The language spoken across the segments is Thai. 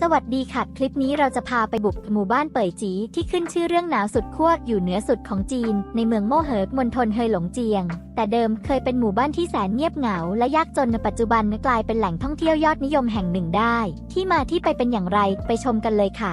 สวัสดีค่ะ คลิปนี้เราจะพาไปบุกหมู่บ้านเป่ยจี ที่ขึ้นชื่อเรื่องหนาวสุดขั้วอยู่เหนือสุดของจีน ในเมืองโม่เหิกมณฑลเฮยหลงเจียง แต่เดิมเคยเป็นหมู่บ้านที่แสนเงียบเหงา และยากจนในปัจจุบันกลายเป็นแหล่งท่องเที่ยวยอดนิยมแห่งหนึ่งได้ ที่มาที่ไปเป็นอย่างไรไปชมกันเลยค่ะ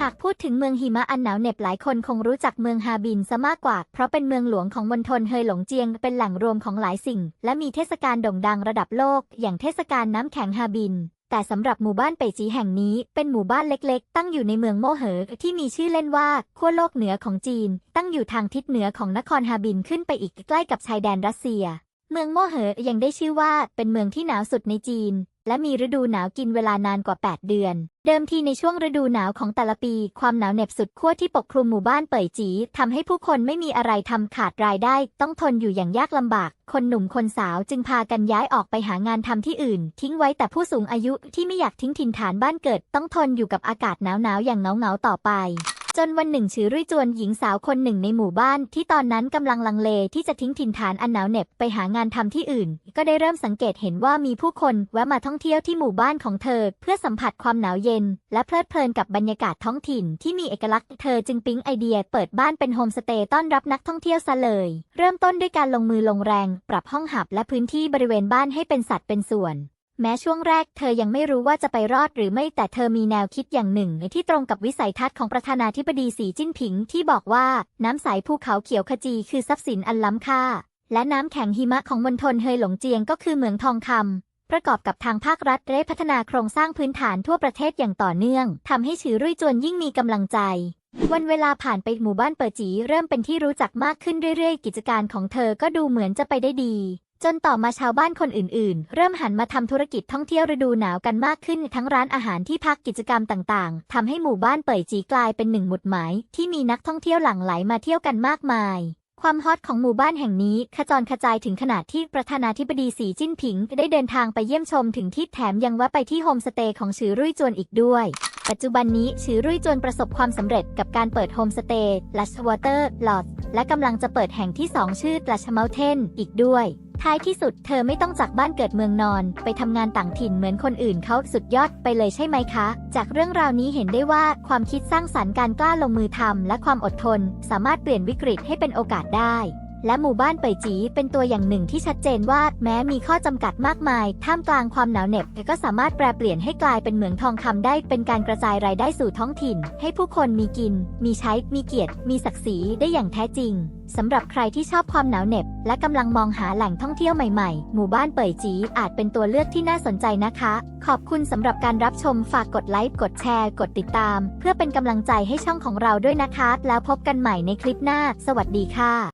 หากพูดถึงเมืองหิมะอันหนาวเหน็บหลายคนคงรู้จักเมืองฮาบินซะมากกว่า เพราะเป็นเมืองหลวงของมณฑลเฮยหลงเจียง เป็นแหล่งรวมของหลายสิ่ง และมีเทศกาลโด่งดังระดับโลก อย่างเทศกาลน้ำแข็งฮาบิน แต่สำหรับหมู่บ้านเป่ยจีแห่งนี้เป็นหมู่บ้านเล็กๆ ตั้งอยู่ในเมืองโมเหอที่มีชื่อเล่นว่าขั้วโลกเหนือของจีน ตั้งอยู่ทางทิศเหนือของนครฮาบินขึ้นไปอีกใกล้กับชายแดนรัสเซีย เมืองโมเหอยังได้ชื่อว่าเป็นเมืองที่หนาวสุดในจีน และมีฤดูหนาวกินเวลานานกว่า 8 เดือน เดิมทีในช่วงฤดูหนาวของแต่ละปี ความหนาวเหน็บสุดขั้วที่ปกคลุมหมู่บ้านเป่ยจีทำให้ผู้คนไม่มีอะไรทำขาดรายได้ ต้องทนอยู่อย่างยากลำบาก คนหนุ่มคนสาวจึงพากันย้ายออกไปหางานทำที่อื่น ทิ้งไว้แต่ผู้สูงอายุที่ไม่อยากทิ้งถิ่นฐานบ้านเกิด ต้องทนอยู่กับอากาศหนาวๆอย่างเหงาๆต่อไป จนวันหนึ่งชือรุ่ยจวนหญิงสาวคนหนึ่งในหมู่บ้าน ที่ตอนนั้นกำลังลังเลที่จะทิ้งถิ่นฐานอันหนาวเหน็บไปหางานทำที่อื่น ก็ได้เริ่มสังเกตเห็นว่ามีผู้คนแวะมาท่องเที่ยวที่หมู่บ้านของเธอ เพื่อสัมผัสความหนาวเย็น และเพลิดเพลินกับบรรยากาศท้องถิ่นที่มีเอกลักษณ์เธอจึงปิ๊งไอเดีย เปิดบ้านเป็นโฮมสเตย์ต้อนรับนักท่องเที่ยวซะเลย เริ่มต้นด้วยการลงมือลงแรง ปรับห้องหับและพื้นที่บริเวณบ้านให้เป็นสัดเป็นส่วน แม้ช่วงแรกเธอยังไม่รู้ว่าจะไปรอดหรือไม่แต่เธอมีแนวคิดอย่างหนึ่ง ที่ตรงกับวิสัยทัศน์ของประธานาธิบดีสีจิ้นผิงที่บอกว่าน้ำใสภูเขาเขียวขจีคือทรัพย์สินอันล้ำค่า และน้ำแข็งหิมะของมณฑลเฮยหลงเจียงก็คือเหมืองทองคำประกอบกับทางภาครัฐได้พัฒนาโครงสร้างพื้นฐานทั่วประเทศอย่างต่อเนื่องทำให้ฉือรุ่ยจวนยิ่งมีกำลังใจวันเวลาผ่านไปหมู่บ้านเปิดจีเริ่มเป็นที่รู้จักมากขึ้นเรื่อยๆ กิจการของเธอก็ดูเหมือนจะไปได้ดี จนต่อมาชาวบ้านคนอื่นๆ เริ่มหันมาทำธุรกิจท่องเที่ยวฤดูหนาวกันมากขึ้น ทั้งร้านอาหารที่พักกิจกรรมต่างๆ ทำให้หมู่บ้านเป่ยจีกลายเป็นหนึ่งหมุดหมายที่มีนักท่องเที่ยวหลั่งไหลมาเที่ยวกันมากมาย ความฮอตของหมู่บ้านแห่งนี้ขจรกระจายถึงขนาดที่ประธานาธิบดีสีจิ้นผิง ได้เดินทางไปเยี่ยมชมถึงที่แถมยังแวะไปที่โฮมสเตย์ของฉือรุ่ยจวนอีกด้วยปัจจุบันนี้ฉือรุ่ยจวนประสบความสำเร็จกับการเปิดโฮมสเตย์ลัชวอเตอร์ลอดและกำลังจะเปิดแห่งที่ 2 ชื่อลัชเมลเทนอีกด้วย ท้ายที่สุดเธอไม่ต้องจากบ้านเกิดเมืองนอน ไปทำงานต่างถิ่นเหมือนคนอื่นเขาสุดยอดไปเลยใช่ไหมคะ จากเรื่องราวนี้เห็นได้ว่าความคิดสร้างสรรค์การกล้าลงมือทำและความอดทน สามารถเปลี่ยนวิกฤตให้เป็นโอกาสได้ และหมู่บ้านเป่ยจีเป็นตัวอย่างหนึ่งที่ชัดเจนว่า แม้มีข้อจำกัดมากมาย ท่ามกลางความหนาวเหน็บแต่ก็สามารถแปลเปลี่ยนให้กลายเป็นเหมืองทองคำได้ เป็นการกระจายรายได้สู่ท้องถิ่น ให้ผู้คนมีกิน มีใช้ มีเกียรติ มีศักดิ์ศรีได้อย่างแท้จริงสำหรับใครที่ชอบความหนาวเหน็บ และกำลังมองหาแหล่งท่องเที่ยวใหม่ๆ หมู่บ้านเป่ยจีอาจเป็นตัวเลือกที่น่าสนใจนะคะ ขอบคุณสำหรับการรับชมฝากกดไลค์กดแชร์ กดติดตาม เพื่อเป็นกำลังใจให้ช่องของเราด้วยนะคะ แล้วพบกันใหม่ในคลิปหน้า สวัสดีค่ะ